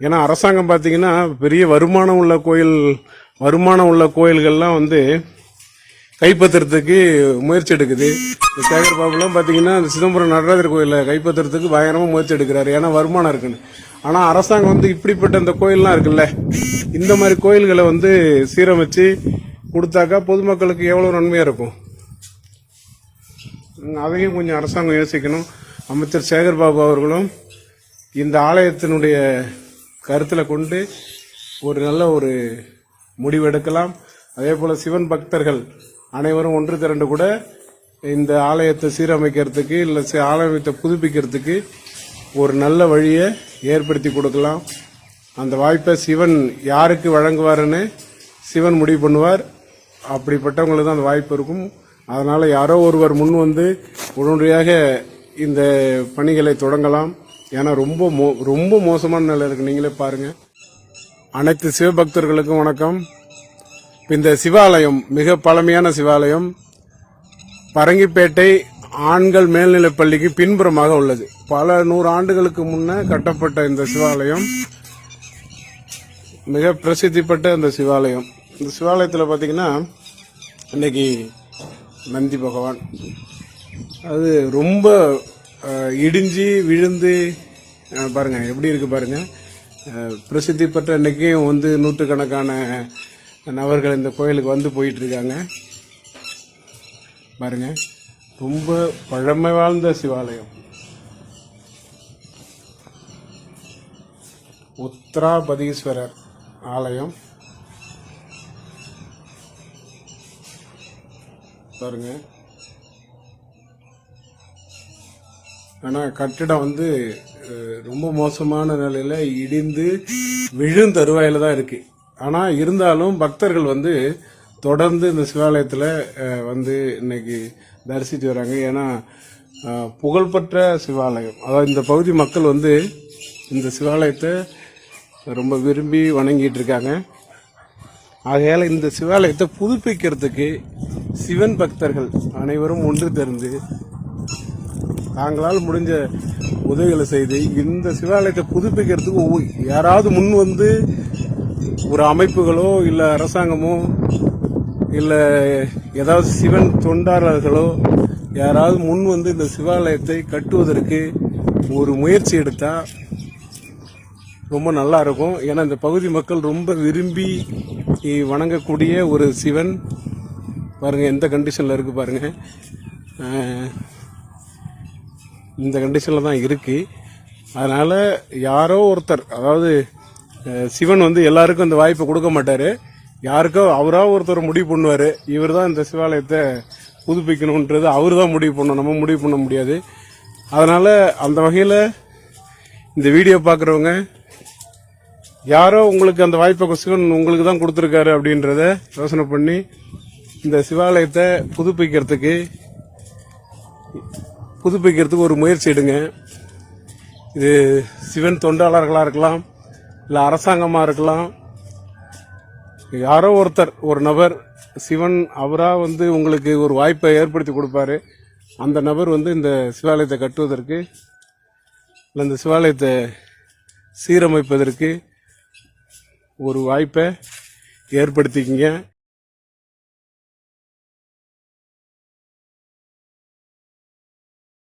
ஏன்னா அரசாங்கம் பார்த்தீங்கன்னா பெரிய வருமானம் உள்ள கோயில் வருமானம் உள்ள கோயில்கள்லாம் வந்து கைப்பற்றுறதுக்கு முயற்சி எடுக்குது. இந்த சேகர் பாபுலாம் பார்த்தீங்கன்னா இந்த சிதம்பரம் நடராஜர் கோயிலை கைப்பற்றுறதுக்கு பயங்கரமாக முயற்சி எடுக்கிறாரு. ஏன்னா வருமானம் இருக்குன்னு. ஆனால் அரசாங்கம் வந்து இப்படிப்பட்ட இந்த கோயில்லாம் இருக்குல்ல இந்த மாதிரி கோயில்களை வந்து சீரமைச்சு கொடுத்தாக்கா பொதுமக்களுக்கு எவ்வளோ நன்மையாக இருக்கும்? அதையும் கொஞ்சம் அரசாங்கம் யோசிக்கணும். அமைச்சர் சேகர் பாபு அவர்களும் இந்த ஆலயத்தினுடைய கருத்தில் கொண்டு ஒரு நல்ல ஒரு முடிவெடுக்கலாம். அதே போல் சிவன் பக்தர்கள் அனைவரும் ஒன்று திரண்டு கூட இந்த ஆலயத்தை சீரமைக்கிறதுக்கு இல்லை ஆலயத்தை புதுப்பிக்கிறதுக்கு ஒரு நல்ல வழியை ஏற்படுத்தி கொடுக்கலாம். அந்த வாய்ப்பை சிவன் யாருக்கு வழங்குவாருன்னு சிவன் முடிவு பண்ணுவார். அப்படிப்பட்டவங்களுக்கு தான் அந்த வாய்ப்பு இருக்கும். அதனால் யாரோ ஒருவர் முன் வந்து உடனடியாக இந்த பணிகளை தொடங்கலாம். ஏன்னா ரொம்ப மோ ரொம்ப மோசமான நிலை இருக்கு. நீங்களே பாருங்க. அனைத்து சிவபக்தர்களுக்கும் வணக்கம். இந்த சிவாலயம் மிக பழமையான சிவாலயம். பரங்கிப்பேட்டை ஆண்கள் மேல்நிலைப்பள்ளிக்கு பின்புறமாக உள்ளது. பல நூறு ஆண்டுகளுக்கு முன்னே கட்டப்பட்ட இந்த சிவாலயம். மிக பிரசித்தி பெற்ற இந்த சிவாலயம். இந்த சிவாலயத்தில் பார்த்தீங்கன்னா இன்னைக்கு நந்தி பகவான். அது ரொம்ப இடிஞ்சு விழுந்து பாருங்க எப்படி இருக்கு பாருங்க. பிரசித்தி பெற்ற இன்னைக்கும் வந்து நூற்றுக்கணக்கான நபர்கள் இந்த கோயிலுக்கு வந்து போயிட்டுருக்காங்க. பாருங்க ரொம்ப பழமை வாழ்ந்த சிவாலயம். உத்தராபதீஸ்வரர் ஆலயம். பாருங்கள் ஆனால் கட்டிடம் வந்து ரொம்ப மோசமான நிலையில் இடிந்து விழும் தருவாயில் தான் இருக்குது ஆனால் இருந்தாலும் பக்தர்கள் வந்து தொடர்ந்து இந்த சிவாலயத்தில் வந்து இன்னைக்கு தரிசித்து வராங்க. ஏன்னா புகழ்பெற்ற சிவாலயம். அதாவது இந்த பகுதி மக்கள் வந்து இந்த சிவாலயத்தை ரொம்ப விரும்பி வணங்கிட்டு இருக்காங்க. ஆகையால் இந்த சிவாலயத்தை புதுப்பிக்கிறதுக்கு சிவன் பக்தர்கள் அனைவரும் ஒன்று திறந்து தாங்களால் முடிஞ்ச உதவிகளை செய்து இந்த சிவாலயத்தை புதுப்பிக்கிறதுக்கு யாராவது முன் வந்து ஒரு அமைப்புகளோ இல்லை அரசாங்கமோ இல்லை ஏதாவது சிவன் தொண்டாளர்களோ யாராவது முன் வந்து இந்த சிவாலயத்தை கட்டுவதற்கு ஒரு முயற்சி எடுத்தால் ரொம்ப நல்லா இருக்கும். ஏன்னா இந்த பகுதி மக்கள் ரொம்ப விரும்பி வணங்கக்கூடிய ஒரு சிவன். பாருங்கள் எந்த கண்டிஷனில் இருக்குது பாருங்கள் இந்த கண்டிஷனில் தான் இருக்குது அதனால் யாரோ ஒருத்தர் அதாவது சிவன் வந்து எல்லாருக்கும் இந்த வாய்ப்பை கொடுக்க மாட்டார். யாருக்கோ அவராக ஒருத்தர் முடிவு பண்ணுவார். இவர் தான் இந்த சிவாலயத்தை புதுப்பிக்கணுன்றது அவர் தான் முடிவு பண்ணணும். நம்ம முடிவு பண்ண முடியாது. அதனால் அந்த வகையில் இந்த வீடியோ பார்க்குறவங்க யாரோ உங்களுக்கு அந்த வாய்ப்பை சிவன் உங்களுக்கு தான் கொடுத்துருக்காரு அப்படின்றத யோசனை பண்ணி இந்த சிவாலயத்தை புதுப்பிக்கிறதுக்கு புதுப்பிக்கிறதுக்கு ஒரு முயற்சி எடுங்க. இது சிவன் தொண்டாளர்களாக இருக்கலாம் இல்லை அரசாங்கமாக இருக்கலாம். யாரோ ஒருத்தர் ஒரு நபர் சிவன் அவராக வந்து உங்களுக்கு ஒரு வாய்ப்பை ஏற்படுத்தி கொடுப்பாரு. அந்த நபர் வந்து இந்த சிவாலயத்தை கட்டுவதற்கு இல்லை இந்த சிவாலயத்தை சீரமைப்பதற்கு ஒரு வாய்ப்பை ஏற்படுத்திக்கிங்க.